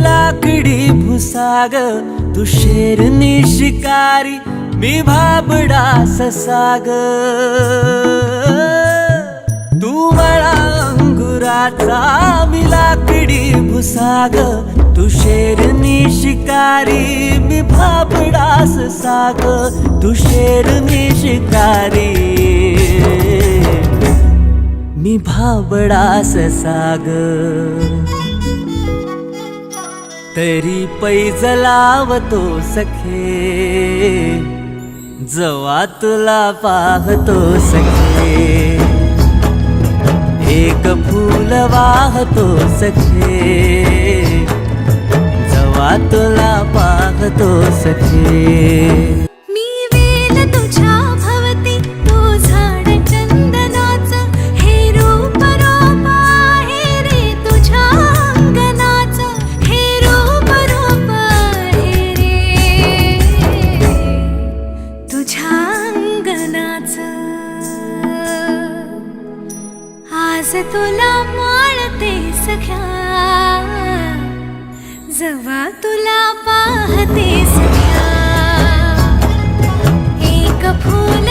लाकडी भुसाग तू शेरनी शिकारी मी भाबडा ससाग. तू मला अंगुराचा मी लाकडी भुसाग तू शेरनी शिकारी मी भाबडास साग तू शेरनी शिकारी मी भाबडास साग तरी पैज लावतो सखे जवा तुला पाहतो सखे. एक फूल वाहतो सखे जवा तुला पाहतो सखे. आज तुला माळते सख्या जवा तुला पाहते सख्या. एक फूल